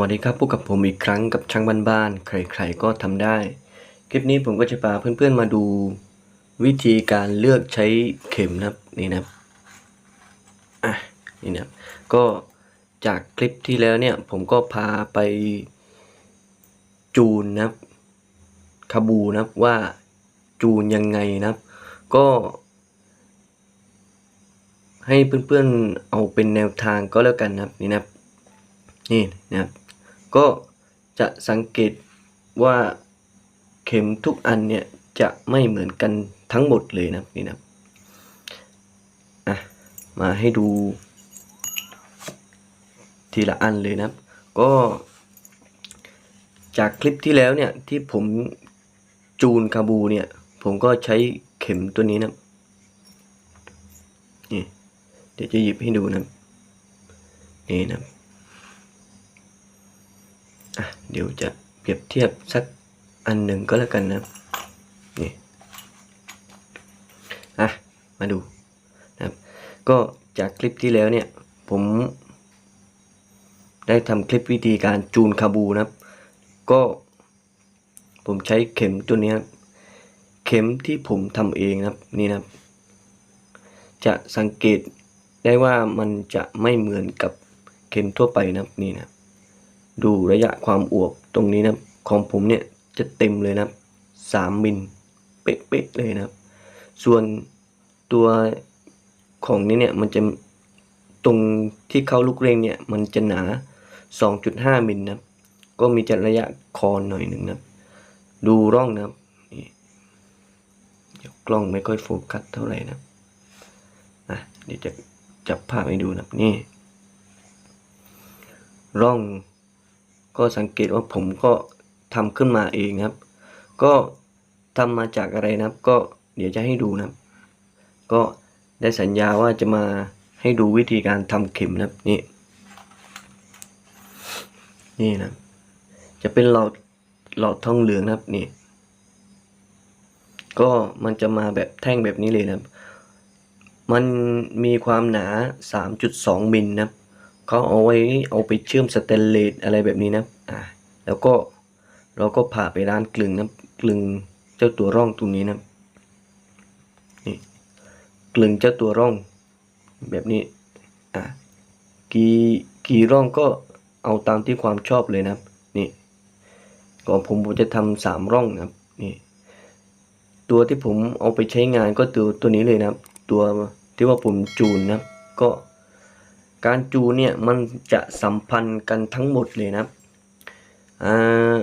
วัสดีครับพบกับผมอีกครั้งกับช่างบ้านๆ ใครๆ ก็ทำได้ คลิปนี้ผมก็จะพาเพื่อนๆมาดูวิธีการเลือกใช้เข็มนะครับนี่นะครับอะนี่นะครับก็จากคลิปที่แล้วเนี่ยผมก็พาไปจูนนะครับคาบูนะครับว่าจูนยังไงนะครับ ก็ ให้เพื่อนๆเอาเป็นแนวทางก็แล้วกันนะครับนี่นะครับนี่นะครับ ก็จะสังเกตว่าเข็มทุกอันเนี่ยจะไม่เหมือนกันทั้งหมดเลยนะนี่นะอะมาให้ดู ทีละอันเลยนะก็จากคลิปที่แล้วเนี่ยที่ผมจูนคาบูเนี่ย ผมก็ใช้เข็มตัวนี้นะนี่เดี๋ยวจะหยิบให้ดูนะนี่นะ เดี๋ยวจะเปรียบเทียบสักอันหนึ่งก็แล้วกันนะนี่อะมาดูนะครับก็จากคลิปที่แล้วเนี่ยผมได้ทำคลิปวิธีการจูนคาบูนะครับ ก็ผมใช้เข็มตัวนี้ครับเข็มที่ผมทำเองนะครับนี่นะครับ จะสังเกตได้ว่ามันจะไม่เหมือนกับเข็มทั่วไปนะครับนี่นะ ดูระยะความอวบตรงนี้นะของผมเนี่ยจะเต็มเลยนะสามมิลเป๊ะๆเลยนะส่วนตัวของนี้เนี่ยมันจะตรงที่เข้าลูกเร่งเนี่ยมันจะหนา 2.5 มิลนะก็มีจะระยะคอนหน่อยหนึ่งนะดูร่องนะนี่เดี๋ยวกล้องไม่ค่อยโฟกัสเท่าไหร่นะอะเดี๋ยวจะจับภาพให้ดูนะนี่ ร่อง ก็สังเกตว่าผมก็ทำขึ้นมาเองครับ ก็ทำมาจากอะไรนะครับ ก็เดี๋ยวจะให้ดูนะครับ ก็ได้สัญญาว่าจะมาให้ดูวิธีการทำเข็มนะครับนี่นี่นะจะเป็นหลอดหลอดทองเหลืองนะครับนี่ ก็มันจะมาแบบแท่งแบบนี้เลยนะครับ มันมีความหนา 3.2 มิลนะครับ เขาเอาไว้เอาไปเชื่อมสเตนเลสอะไรแบบนี้นะอ่าแล้วก็เราก็ผ่าไปร้านกลึงนะกลึงเจ้าตัวร่องตรงนี้นะนี่กลึงเจ้าตัวร่องแบบนี้อ่ากี่กี่ร่องก็เอาตามที่ความชอบเลยนะนี่ก่อนผมผมจะทำสามร่องนะนี่ตัวที่ผมเอาไปใช้งานก็ตัวตัวนี้เลยนะตัวที่ว่าผมจูนนะก็ การจูเนี่ยมันจะสัมพันธ์กันทั้งหมดเลยนะครับอ่า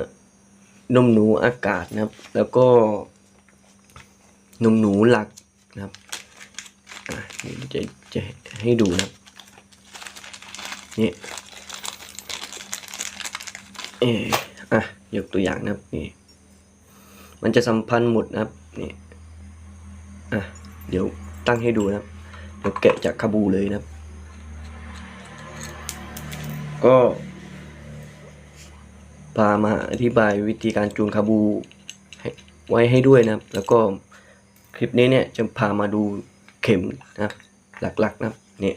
นมหนูอากาศนะครับ แล้วก็นมหนูหลักนะครับเดี๋ยวจะจะให้ดูนะครับนี่เอออะยกตัวอย่างนะครับนี่มันจะสัมพันธ์หมดนะครับนี่อะเดี๋ยวตั้งให้ดูนะครับเดี๋ยวแกะจากคาบูเลยนะครับ ก็พามาอธิบายวิธีการจูนคาบูไว้ให้ด้วยนะครับ แล้วก็คลิปนี้เนี่ยจะพามาดูเข็มนะครับ หลักๆนะครับนี่ย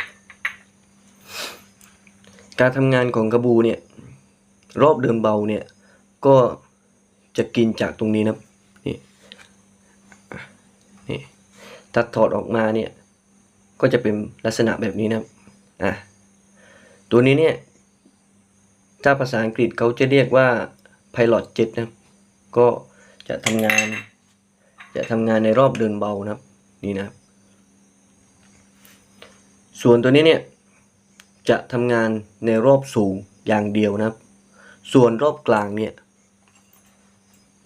การทำงานของคาบูเนี่ยรอบเดิมเบาเนี่ยก็จะกินจากตรงนี้นะนี่นี่ถ้าถอดออกมาเนี่ยก็จะเป็นลักษณะแบบนี้นะอะตัวนี้เนี่ย ถ้าภาษาอังกฤษเขาจะเรียกว่า Pilot Jet นะครับก็จะทำงาน จะทำงานในรอบเดินเบานะครับนี่นะครับ ส่วนตัวนี้เนี่ยจะทำงานในรอบสูงอย่างเดียวนะครับ ส่วนรอบกลางเนี่ย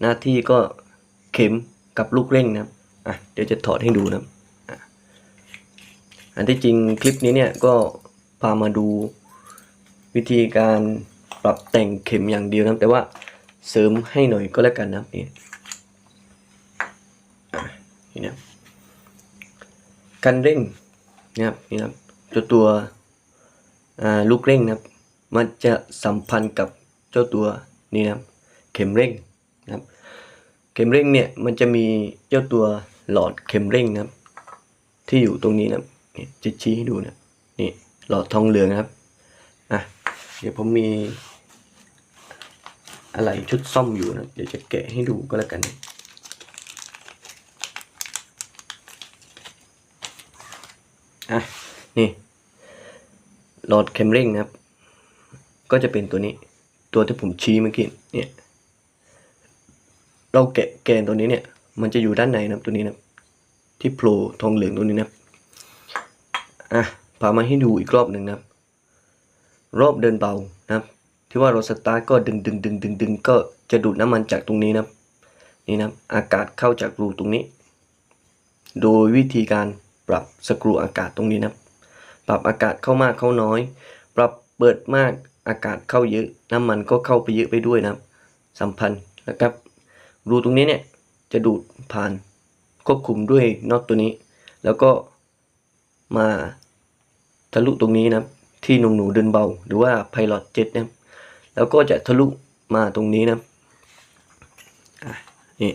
หน้าที่ก็เข็มกับลูกเร่งนะครับอะเดี๋ยวจะถอดให้ดูนะครับอ,อันที่จริงคลิปนี้เนี่ยก็พามาดูวิธีการ รับแต่งเข็มอย่างเดียวนะแต่ว่าเสริมให้หน่อยก็แล้วกันนะครับนี่นี่นะกันเร่งนะครับนี่นะตัวตัวลูกเร่งนะครับ มันจะสัมพันธ์กับเจ้าตัวนี่นะเข็มเร่งนะครับ เข็มเร่งเนี่ยมันจะมีเจ้าตัวหลอดเข็มเร่งนะครับ ที่อยู่ตรงนี้นะครับนี่จะชี้ให้ดูนะนี่หลอดทองเหลืองนะครับอะเดี๋ยวผมมี อะไรชุดซ่อมอยู่นะเดี๋ยวจะแกะให้ดูก็แล้วกัน อะ นี่หลอดเคมเร่งนะครับ ก็จะเป็นตัวนี้ ตัวที่ผมชี้เมื่อกี้เนี่ย เราแกะแกนตัวนี้เนี่ย มันจะอยู่ด้านในนะตัวนี้นะที่โผล่ทองเหลืองตัวนี้นะอะพามาให้ดูอีกรอบหนึ่งนะครับ รอบเดินเบานะครับ ที่ว่าเราสตาร์ทก็ดึงดึงดึงดึงดึงก็จะดูดน้ำมันจากตรงนี้นะนี่นะอากาศเข้าจากรูตรงนี้ โดยวิธีการปรับสกรูอากาศตรงนี้นะปรับอากาศเข้ามากเข้าน้อย ปรับเปิดมากอากาศเข้าเยอะ น้ำมันก็เข้าไปเยอะไปด้วยนะสัมพันธ์นะครับ รูตรงนี้เนี่ยจะดูดผ่านควบคุมด้วยน็อตตัวนี้ แล้วก็มาทะลุตรงนี้นะที่หนูหนูเดินเบา หรือว่าไพลอตเจ็ตนะครับ แล้วก็จะทะลุมาตรงนี้นะนี่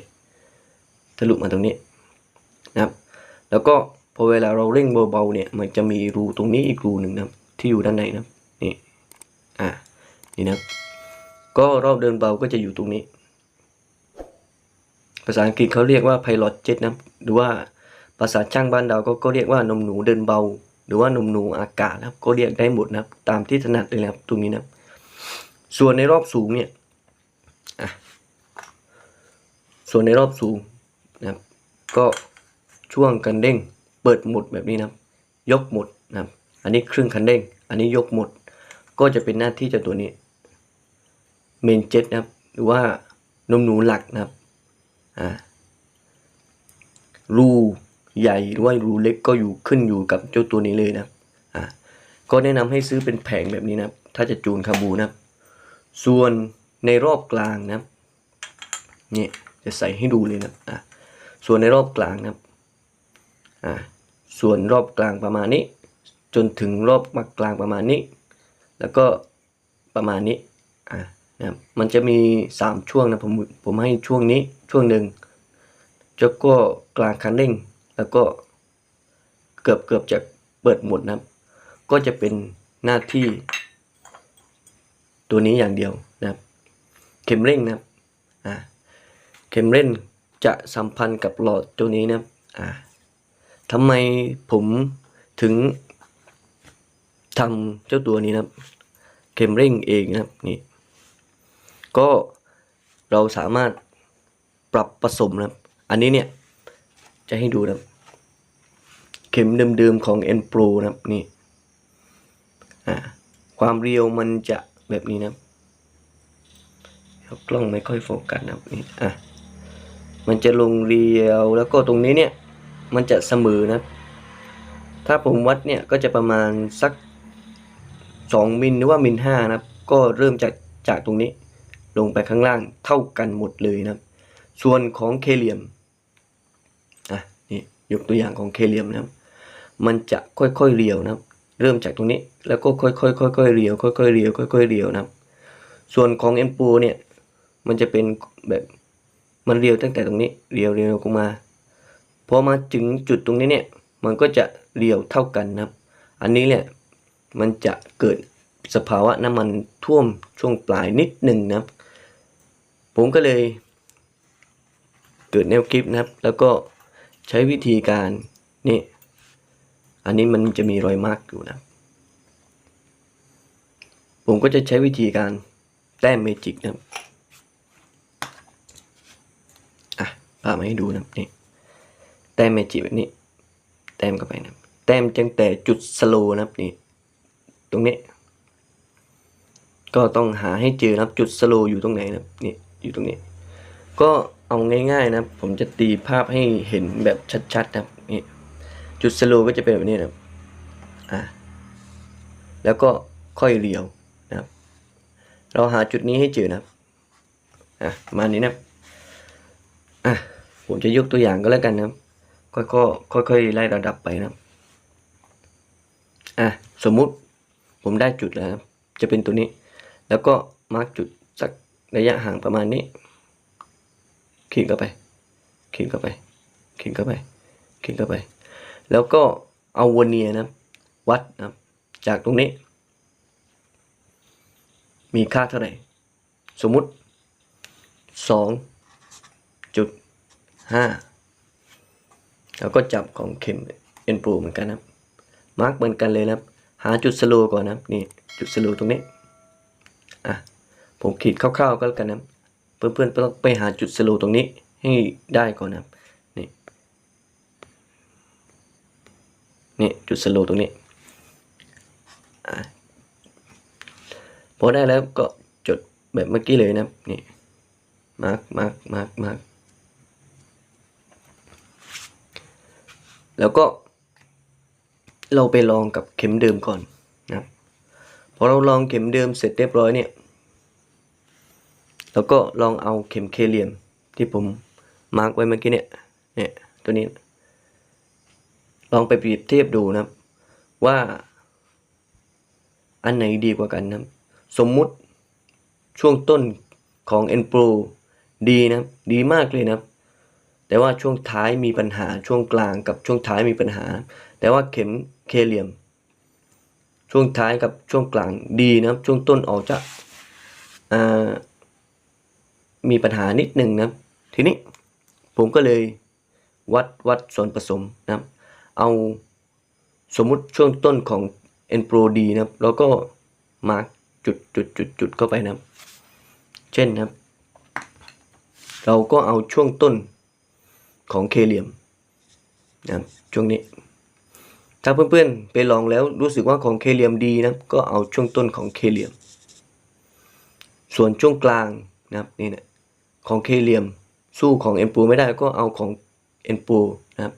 ทะลุมาตรงนี้นะครับ แล้วก็พอเวลาเราเร่งเบาๆเนี่ย มันจะมีรูตรงนี้อีกรูหนึ่งนะที่อยู่ด้านในนะนี่อะนี่นะก็รอบเดินเบาก็จะอยู่ตรงนี้ ภาษาอังกฤษเขาเรียกว่า pilot jet นะหรือว่าภาษาช่างบ้านเราก็ก็เรียกว่านมหนูเดินเบา หรือว่านมหนูอากาศนะครับ ก็เรียกได้หมดนะครับ ตามที่ถนัดเลยนะครับตรงนี้นะครับ ส่วนในรอบสูงเนี่ยส่วนในรอบสูงนะครับ ก็ช่วงกันเด้งเปิดหมดแบบนี้นะครับ ยกหมดนะครับ อันนี้ครึ่งคันเร่งอันนี้ยกหมด ก็จะเป็นหน้าที่เจ้าตัวนี้เมนเจ็ตนะครับ หรือว่านมหนูหลักนะครับอ่ารูใหญ่หรือว่ารูเล็กก็อยู่ขึ้นอยู่กับเจ้าตัวนี้เลยนะครับอ่าก็แนะนำให้ซื้อเป็นแผงแบบนี้นะครับถ้าจะจูนคาบูนะครับ ส่วนในรอบกลางนะนี่จะใส่ให้ดูเลยนะอ่าส่วนในรอบกลางนะอ่าส่วนรอบกลางประมาณนี้ จนถึงรอบมากลางประมาณนี้ แล้วก็ประมาณนี้อ่านะมันจะมีสามช่วงนะผมผมให้ช่วงนี้ช่วงหนึ่งแล้วก็กลางคันเร่ง แล้วก็เกือบเกือบจะเปิดหมดนะก็จะเป็นหน้าที่ ตัวนี้อย่างเดียวนะครับ เข็มเร่งนะครับอ่าเข็มเร่งจะสัมพันธ์กับหลอดตัวนี้นะครับอ่าทำไมผมถึงทำเจ้าตัวนี้นะครับ เข็มเร่งเองนะครับนี่ก็เราสามารถปรับผสมนะครับ อันนี้เนี่ยจะให้ดูนะครับ เข็มเดิมๆของ N Pro นะครับนี่อ่าความเรียวมันจะ แบบนี้นะครับกล้องไม่ค่อยโฟกัสนะครับนี่อะมันจะลงเรียวแล้วก็ตรงนี้เนี่ยมันจะเสมอนะ ถ้าผมวัดเนี่ยก็จะประมาณสักสองมิลหรือว่ามิลห้านะครับ ก็เริ่มจากจากตรงนี้ ลงไปข้างล่างเท่ากันหมดเลยนะครับ ส่วนของเคเลียมอะนี่ยกตัวอย่างของเคเลียมนะครับ มันจะค่อยๆเรียวนะครับ เริ่มจากตรงนี้แล้วก็ค่อยๆค่อยๆเรียวค่อยๆเรียวค่อยๆเรียวนะครับ ส่วนของเอ็มปูเนี่ยมันจะเป็นแบบมันเรียวตั้งแต่ตรงนี้เรียวเรียวลงมาพอมาถึงจุดตรงนี้เนี่ยมันก็จะเรียวเท่ากันนะครับ อันนี้เนี่ยมันจะเกิดสภาวะน้ำมันท่วมช่วงปลายนิดหนึ่งนะครับ ผมก็เลยเกิดแนวคลิปนะครับ แล้วก็ใช้วิธีการนี่ อันนี้มันจะมีรอยมาร์กอยู่นะ ผมก็จะใช้วิธีการแต้มเมจิกนะอะพามาให้ดูนะนี่แต้มเมจิกแบบนี้ แต้มเข้าไปนะแต้มจังแต่จุดสโลนะครับนี่ตรงนี้ ก็ต้องหาให้เจอนะครับจุดสโลอยู่ตรงไหนนะนี่อยู่ตรงนี้ ก็เอาง่ายๆนะ ผมจะตีภาพให้เห็นแบบชัดๆนะนี่ จุดสโลก็จะเป็นแบบนี้นะอะแล้วก็ค่อยเรียวนะครับ เราหาจุดนี้ให้เจอนะครับอะมานี้นะอะผมจะยกตัวอย่างก็แล้วกันนะครับ ค่อยๆค่อยๆไล่ระดับไปนะอะสมมุติผมได้จุดแล้วครับจะเป็นตัวนี้ แล้วก็มาร์กจุดสักระยะห่างประมาณนี้ขีดเข้าไปขีดเข้าไปขีดเข้าไปขีดเข้าไป แล้วก็เอาวเนียนะวัดนะจากตรงนี้ มีค่าเท่าไหร่ สมมุติสองจุดห้าแล้วก็จับของเข็มเอ็นโปรเหมือนกันนะมาร์กเหมือนกันเลยนะหาจุดสโลว์ก่อนนะนี่จุดสโลว์ตรงนี้อะผมขีดคร่าวๆก็แล้วกันนะเพื่อนๆต้องไปหาจุดสโลว์ตรงนี้ให้ได้ก่อนนะครับ นี่จุดสโลว์ตรงนี้พอได้แล้วก็จดแบบเมื่อกี้เลยนะนี่มาร์กมาร์กมาร์กมาร์กแล้วก็เราไปลองกับเข็มเดิมก่อนนะพอเราลองเข็มเดิมเสร็จเรียบร้อยเนี่ยแล้วก็ลองเอาเข็มเคเหลี่ยมที่ผมมาร์กไว้เมื่อกี้เนี่ยเนี่ยตัวนี้ ลองไปเปรียบเทียบดูนะครับ ว่า อันไหนดีกว่ากันนะครับ สมมุติช่วงต้นของ n Pro ดีนะครับ ดีมากเลยนะครับ แต่ว่าช่วงท้ายมีปัญหาช่วงกลางกับช่วงท้ายมีปัญหา แต่ว่าเข็มเคเลียม ช่วงท้ายกับช่วงกลางดีนะครับ ช่วงต้นออกจะมีปัญหานิดหนึ่งนะครับ ทีนี้ผมก็เลยวัดวัดส่วนผสมนะครับ เอาสมมุติช่วงต้นของ n Pro ดีนะครับ แล้วก็มาร์กจุดจุดจุดจุดเข้าไปนะครับ เช่นนะครับ เราก็เอาช่วงต้นของเคเหลี่ยมนะครับช่วงนี้ ถ้าเพื่อนๆไปลองแล้วรู้สึกว่าของเคเหลี่ยมดีนะครับ ก็เอาช่วงต้นของเคเหลี่ยม ส่วนช่วงกลางนะครับนี่นะของเคเหลี่ยมสู้ของเอ็นปูไม่ได้ก็เอาของเอ็นปูนะครับ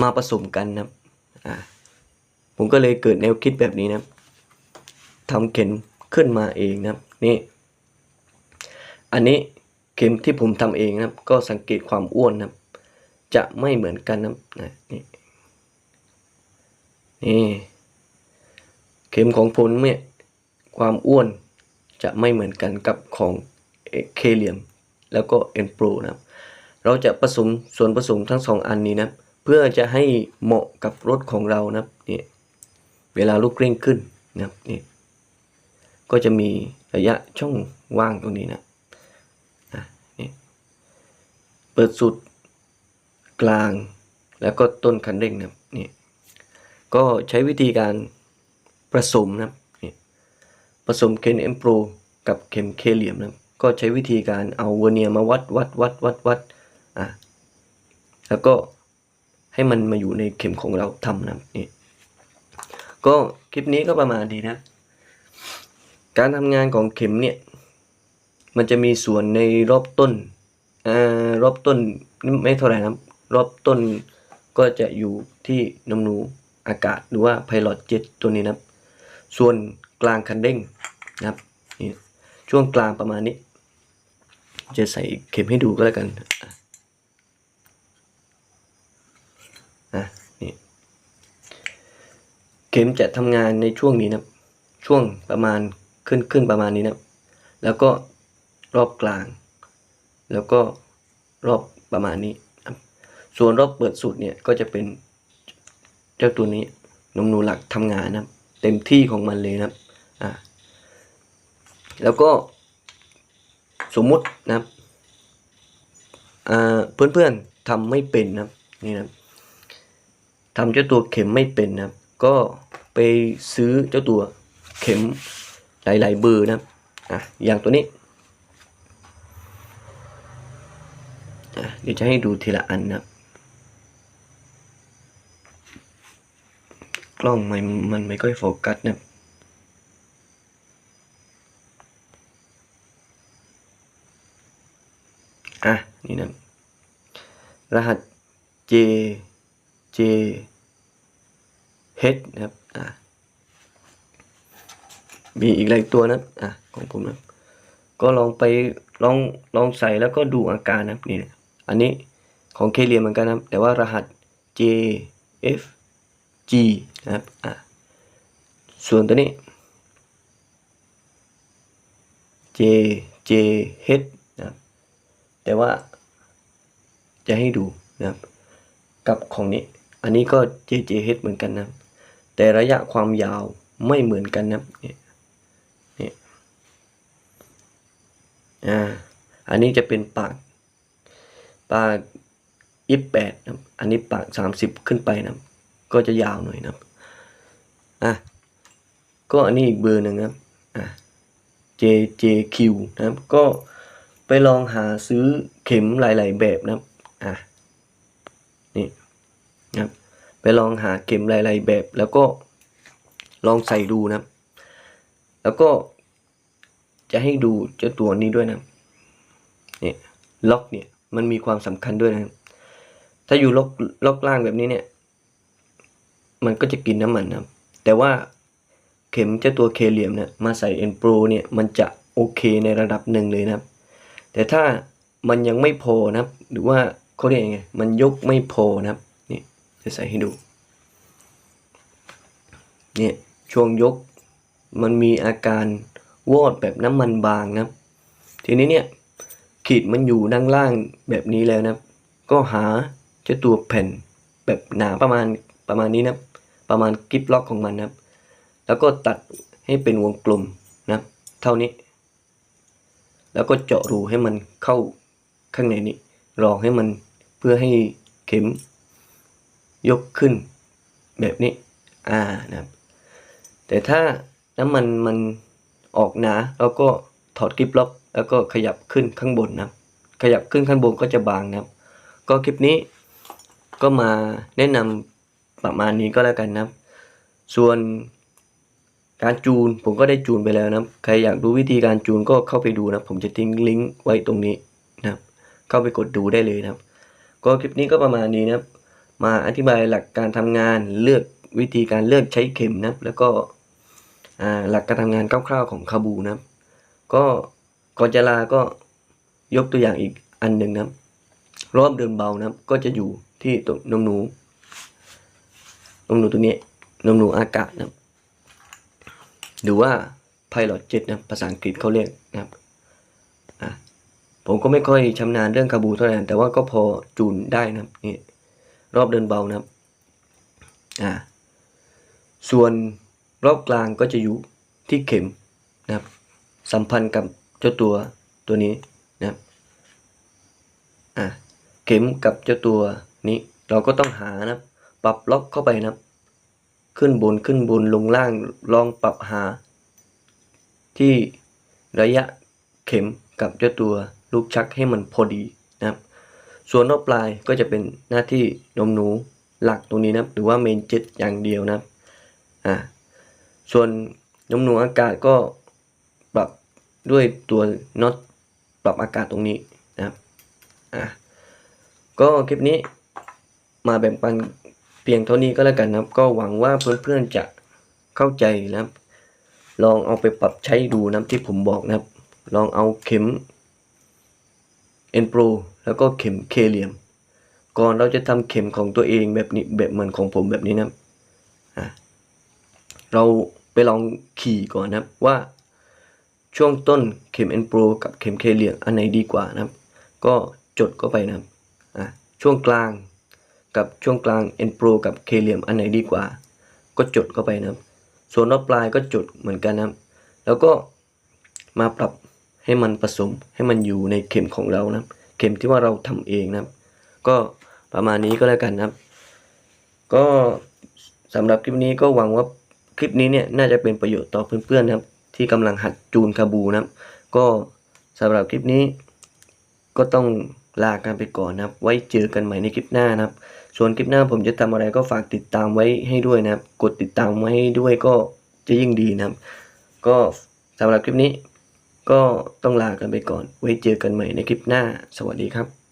มาผสมกันนะครับอ่าผมก็เลยเกิดแนวคิดแบบนี้นะทำเข็มขึ้นมาเองนะนี่อันนี้เข็มที่ผมทำเองนะครับก็สังเกตความอ้วนนะจะไม่เหมือนกันนะนี่นี่เข็มของผมเนี่ยความอ้วนจะไม่เหมือนกันกับของเคเลียม แล้วก็เอ็นโปรนะครับ เราจะผสมส่วนผสมทั้งสองอันนี้นะ เพื่อจะให้เหมาะกับรถของเรานะครับนี่ยเวลาลูกเร่งขึ้นนะครับนี่ยก็จะมีระยะช่องว่างตรงนี้นะอะนี่เปิดสุดกลางแล้วก็ต้นคันเร่งนะครับนี่ก็ใช้วิธีการผสมนะครับนี่ผสมเคนเอ็มโปรกับเข็มเคเหลี่ยมนะครับก็ใช้วิธีการเอาเวอร์เนียมาวัดวัดวัดวัดวัดอะแล้วก็ ให้มันมาอยู่ในเข็มของเราทำนะนี่ก็คลิปนี้ก็ประมาณนี้นะ การทำงานของเข็มเนี่ยมันจะมีส่วนในรอบต้นอ่ารอบต้นไม่เท่าไหร่นะรอบต้นก็จะอยู่ที่น้ำนูอากาศหรือว่าไพลอตเจ็ตตัวนี้นะครับ ส่วนกลางคันเร่งนะครับนี่ช่วงกลางประมาณนี้ จะใส่เข็มให้ดูก็แล้วกัน อะอะนี่ เข็มจะทำงานในช่วงนี้นะช่วงประมาณขึ้นขึ้นประมาณนี้นะแล้วก็รอบกลาง แล้วก็รอบประมาณนี้ส่วนรอบเปิดสุดเนี่ยก็จะเป็นเจ้าตัวนี้นมนูหลักทำงานนะเต็มที่ของมันเลยนะอ่าแล้วก็สมมุตินะครับอ่าเพื่อนๆทำไม่เป็นนะนี่นะทำเจ้าตัวเข็มไม่เป็นนะก็ ไปซื้อเจ้าตัวเข็มหลายๆเบอร์นะครับอะอย่างตัวนี้เดี๋ยวจะให้ดูทีละอันนะกล้องมันมันไม่ค่อยโฟกัสนะอะ นี่นะ รหัส J J H นะครับ อะมีอีกหลายตัวนะอะของผมนะก็ลองไปลองลองใส่แล้วก็ดูอาการนะนี่นะอันนี้ของเคเลียเหมือนกันนะแต่ว่ารหัส J F G นะครับอะส่วนตัวนี้ J J H นะครับแต่ว่าจะให้ดูนะครับกับของนี้ อันนี้ก็ JJH เหมือนกันนะครับ แต่ระยะความยาวไม่เหมือนกันนะครับนี่นี่อ่าอันนี้จะเป็นปากปากยี่แปดนะอันนี้ปากสามสิบขึ้นไปนะก็จะยาวหน่อยนะอะก็อันนี้อีกเบอร์หนึ่งนะครับอะ JJQ นะครับ ก็ไปลองหาซื้อเข็มหลาย ๆ แบบนะครับ อะ นี่นะครับ ไปลองหาเข็มหลายๆแบบ แล้วก็ลองใส่ดูนะแล้วก็จะให้ดูเจ้าตัวนี้ด้วยนะเนี่ยล็อกเนี่ยมันมีความสำคัญด้วยนะครับถ้าอยู่ล็อกล็อกล่างแบบนี้เนี่ย มันก็จะกินน้ำมันนะแต่ว่าเข็มเจ้าตัวเคเหลียมเนี่ยมาใส่เอ็นโปรเนี่ยมันจะโอเคในระดับหนึ่งเลยนะครับ แต่ถ้ามันยังไม่พอนะครับ หรือว่าเขาเรียกยังไงมันยกไม่พอนะครับ จะใส่ให้ดู เนี่ยช่วงยกมันมีอาการวอดแบบน้ำมันบางนะครับทีนี้เนี่ยขีดมันอยู่ด้านล่างแบบนี้แล้วนะก็หาเจ้าตัวแผ่นแบบหนาประมาณประมาณนี้นะประมาณกิฟล็อกของมันนะแล้วก็ตัดให้เป็นวงกลมนะเท่านี้ แล้วก็เจาะรูให้มันเข้าข้างในนี้รองให้มันเพื่อให้เข็ม ยกขึ้นแบบนี้ อ่านะครับ แต่ถ้าน้ำมันมันออกหนาเราก็ถอดกริปล็อก แล้วก็ขยับขึ้นข้างบนนะครับขยับขึ้นข้างบนก็จะบางนะครับ ก็คลิปนี้ก็มาแนะนำประมาณนี้ก็แล้วกันนะครับ ส่วนการจูนผมก็ได้จูนไปแล้วนะใครอยากดูวิธีการจูนก็เข้าไปดูนะ ผมจะทิ้งลิงก์ไว้ตรงนี้นะครับ เข้าไปกดดูได้เลยนะครับ ก็คลิปนี้ก็ประมาณนี้นะครับ มาอธิบายหลักการทำงานเลือกวิธีการเลือกใช้เข็มนะครับ แล้วก็หลักการทำงานคร่าวๆของคาบูนะครับ ก็ก่อนจะลาก็ยกตัวอย่างอีกอันหนึ่งนะครับ รอบเดินเบานะครับ ก็จะอยู่ที่ตัวนมหนูนมหนูตัวนี้นมหนูอากาศนะครับ หรือว่า Pilot Jet นะภาษาอังกฤษเขาเรียกนะครับผมก็ไม่ค่อยชำนาญเรื่องคาบูเท่าไหร่แต่ว่าก็พอจูนได้นะครับนี่ รอบเดินเบานะครับอ่าส่วนรอบกลางก็จะอยู่ที่เข็มนะครับ สัมพันธ์กับเจ้าตัวตัวนี้นะครับอะเข็มกับเจ้าตัวนี้เราก็ต้องหานะครับ ปรับล็อกเข้าไปนะครับ ขึ้นบนขึ้นบนลงล่างลองปรับหา ที่ระยะเข็มกับเจ้าตัวลูกชักให้มันพอดี ส่วนรอบปลายก็จะเป็นหน้าที่นมหนูหลักตรงนี้นะครับ หรือว่าเมนเจ็ตอย่างเดียวนะครับอ่าส่วนนมหนูอากาศก็ปรับด้วยตัวน็อตปรับอากาศตรงนี้นะครับอ่าก็คลิปนี้มาแบ่งปันเพียงเท่านี้ก็แล้วกันนะครับ ก็หวังว่าเพื่อนๆจะเข้าใจนะครับ ลองเอาไปปรับใช้ดูนะที่ผมบอกนะครับ ลองเอาเข็ม e n p r o แล้วก็เข็มเคเลียม ก่อนเราจะทำเข็มของตัวเองแบบนี้แบบเหมือนของผมแบบนี้นะเราไปลองขี่ก่อนนะว่าช่วงต้นเข็ม e n p r o กับเข็มเคเลียมอันไหนดีกว่านะก็จดเข้าไปนะช่วงกลางกับช่วงกลาง e n p r o กับเคเลียมอันไหนดีกว่า ก็จดเข้าไปนะส่วนรอบปลายก็จดเหมือนกันนะแล้วก็มาปรับให้มันผสมให้มันอยู่ในเข็มของเรานะครับ เข็มที่ว่าเราทำเองนะครับ ก็ประมาณนี้ก็แล้วกันนะครับ ก็สำหรับคลิปนี้ก็หวังว่าคลิปนี้เนี่ยน่าจะเป็นประโยชน์ต่อเพื่อนๆนะครับ ที่กำลังหัดจูนคาบูนะครับ ก็สำหรับคลิปนี้ ก็ต้องลากันไปก่อนนะครับ ไว้เจอกันใหม่ในคลิปหน้านะครับ ส่วนคลิปหน้าผมจะทำอะไรก็ฝากติดตามไว้ให้ด้วยนะครับ กดติดตามไว้ให้ด้วยก็จะยิ่งดีนะครับ ก็สำหรับคลิปนี้ ก็ต้องลากันไปก่อน ไว้เจอกันใหม่ในคลิปหน้า สวัสดีครับ